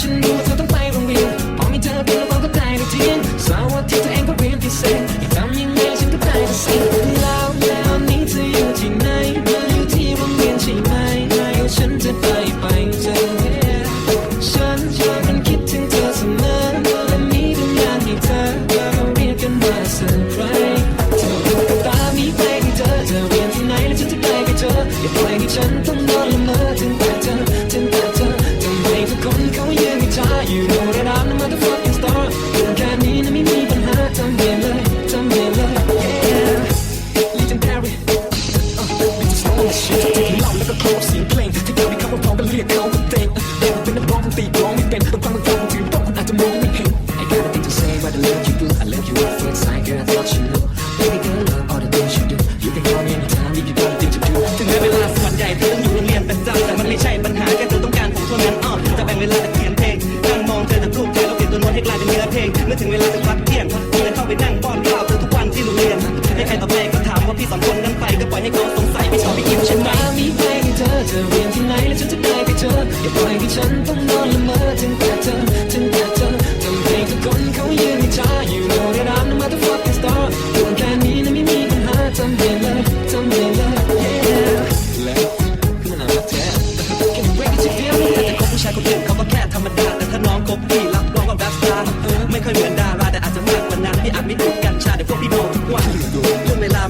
ฉันรู้ว่าเธอต้องไปโรงเรียนพอมีเธอเป็นความเข้าใจในทีนเสาร์าที่เธอเองก็เรียนพิเศษอยากทำยังไงฉันก็ได้แต่สิ่งแล้วแล้วนี้เธออยู่ที่ไหนมาอยู่ที่โรงเรียนใช่ไหมมาอนฉันจะได้ไปเจอฉันอยากมันคิดถึงเธอเสมอและมีทุกอย่างที่เธอเราเรียกกันว่าเซอร์ไรเธอดูตามีไปที่เธอเธเรียนที่ไหนฉันจะได้ไปเธออย่าปล่อยให้ฉันต้อง ถึงเวลาส่วนใหญ่เธออยู่โรเรียนเป็จำแต่มันไม่ใช่ปัญหาแค่เธอต้องการผมเท่านั้นอ้อจะแบ่งเวลาแต่เขียนเพลงนั่งมองเธอแต่รูปเธอแล้วเขีตัวโน้ตให้ลายเป็นเนื้อเพลงเมื่อถึงเวลาจะพักเที่ยงผมเลเข้าไปนั่งป้อนข้าวเธอทุกวันที่โรงเรียนให้ใครต่อไปก็ถามว่าพี่สองคนนั้นไปก็ปล่อยให้เขาสงสัยไม่ชอบพี่อิมใช่ไหมเพลงใเธอเธอเรียที่ไหนแล้ฉันจะไปเจออย่าปล่อยให้ฉันต้องนอนละเมอถึงแต่เธอ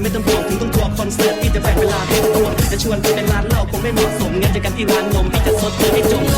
ไม่ต้องห่วงถึงต้องทัวร์คอนเสิร์ตที่จะแบ่งเวลาให้ตรวจจะชวนไปเป็นร้านเหล้าคงไม่เหมาะสมงั้นจอกันที่ร้านนมที่จะซดเธอให้จบ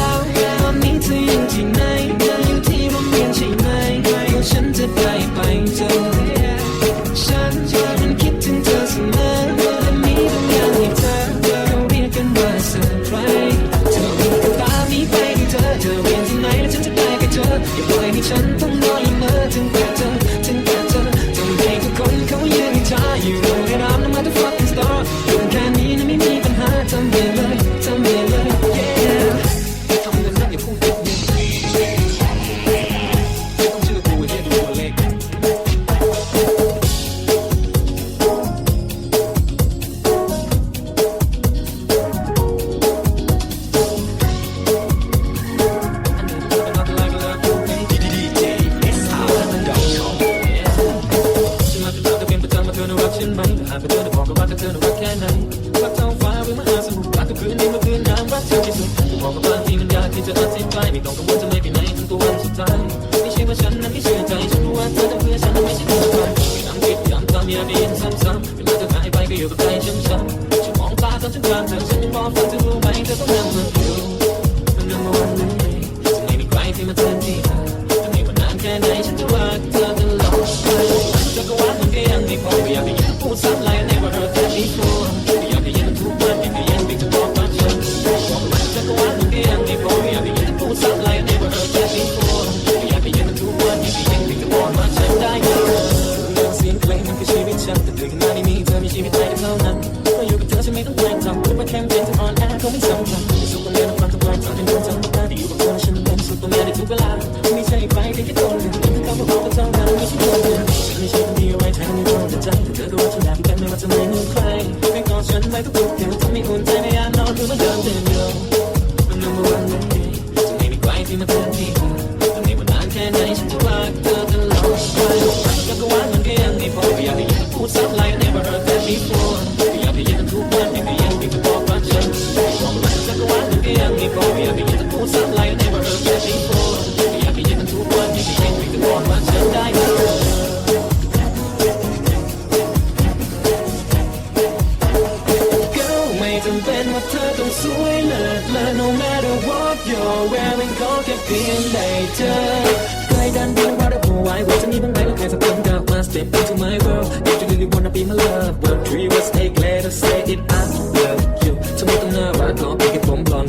Just like a book, came to me one day, I know to the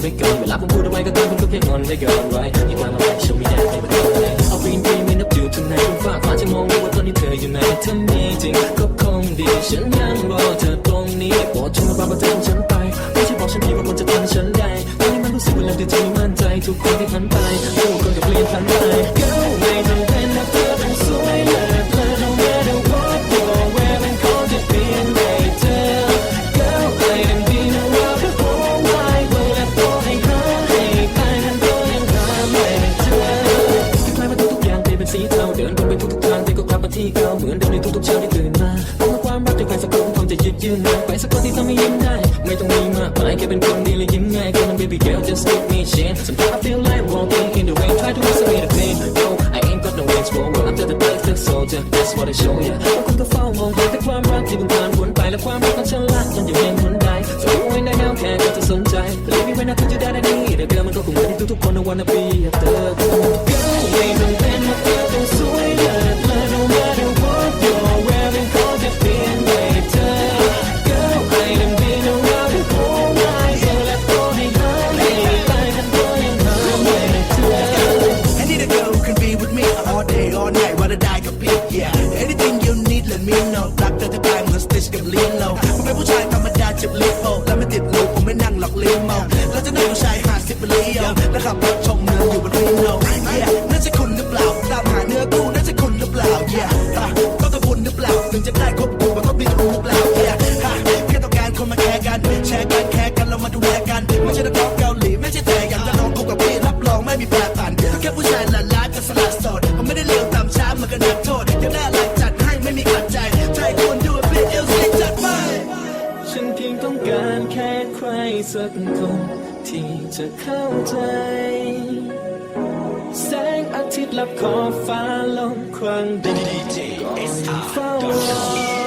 ไปก่อนเวลาผมพูดอะไรก็ตามผมก็แค่งอนไปก่อนไว้อย่ามาอะไรฉันไม่ได้ไปก่อนเลยเอาไปไม่ไม่นับถือคนไหนคุณฝากมาจะมองว่าตอนนี้เธออยู่ไหนถ้ามีจริงก็คงดีฉันยังรอเธอตรงนี้บอกฉันมาบังวับเธอฉันไปไม่ใช่บอกฉันเพียงว่าคนจะทำฉันได้ตอนนี้มันรู้สึกว่นเราจะจริงมั่นใจทุกคนที่หันไปทุกคนก็เปลี่ยนทันไป Girl That's what it's showing. ใจ แสงอาทิตย์ลับขอบฟ้าลงครั้งดีดีจเฝ้ารอ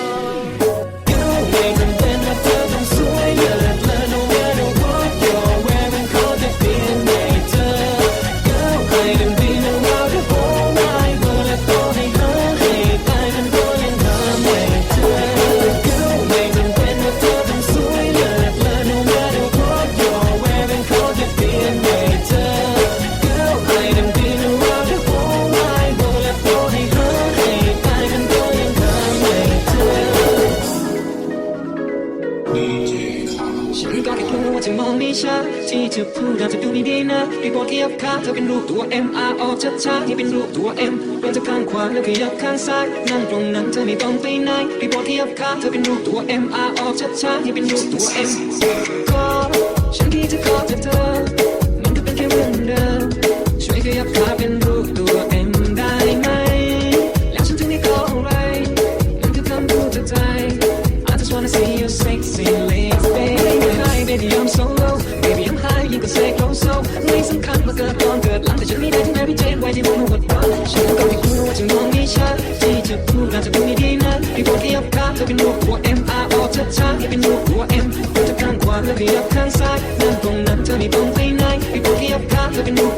ว่าเอ็มเป็จะข้างขวาแล้วขยับข้างซ้าย นั่งตรงนั้นเธอไม่ต้องไปไหนรีพอกที่ยับขาเธอเป็นรูปตัวเอ็มอาออกช้าๆให้เป็นรูปตัว M ก็ฉันที่จะขอจากเธอ มันก็เป็นแค่เรื่องเดิมช่วยขยับขาเป็นรูปตัวเอ็มได้ไหม แล้วฉันถึงได้ขออะไรมันคือคำพูดจากใจ I just wanna see your sexy legs baby Hi baby I'm so low baby I'm high ยิ่งก็ say close โซไม่สำคัญว่าเกิดตอนเกิดหลังแต่ฉันไม่ได้ที่แม่พี่เจนไว้ที่บนหัว ช้าให้เป็นลูกหัวเอ็มปวดจากข้างขวาและขยับข้างซ้ายนั่งตรงนั้นเธอมีตรงไปไหนให้ปวดขยับขาเธอเป็นลูก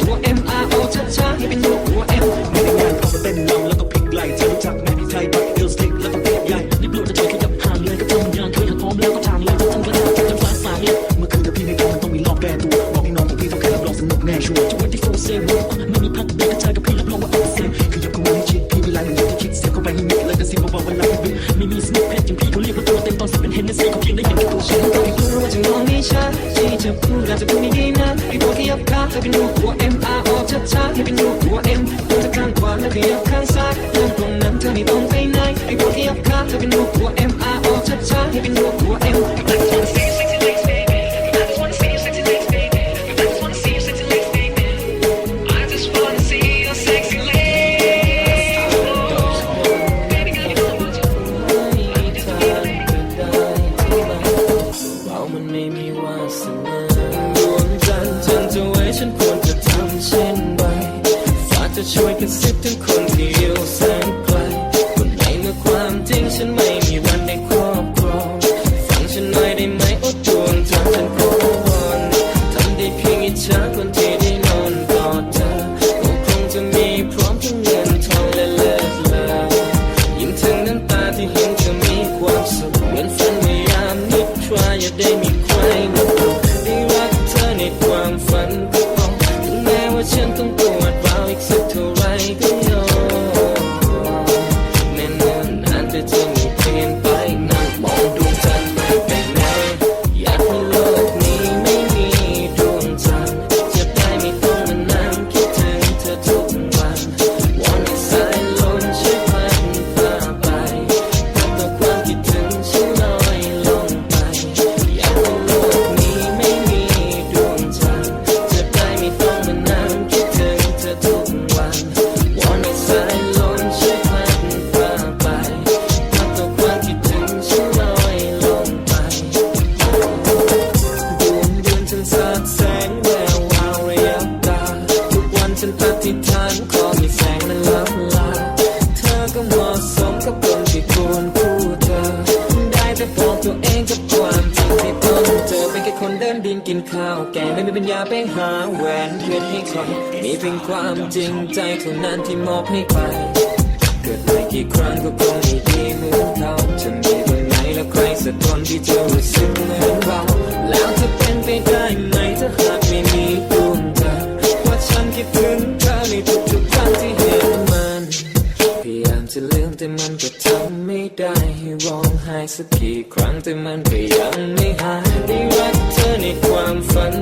มันไม่มีวาสนาดวงจันทร์เธอไว้ฉันควรจะทำเช่นไรฝากจะช่วยกัน ใครมีเพียงความจริงใจเท่านั้นที่มอบให้ไป เกิดไม่กี่ครั้งก็คงไม่ดีเหมือนเขาจะมีตรงไหนแล้วใครสักคนที่จะรู้สึกเหมือนเรา แล้วจะเป็นไปได้ไหมถ้าหากไม่มีดวงเธอว่าฉันคิดถึงเธอในทุกๆครั้งที่เห็นมัน พยายามจะลืมแต่มันก็ทำไม่ได้ให้ร้องไห้สักกี่ครั้งแต่มันก็ยังไม่หายได้รักเธอในความฝัน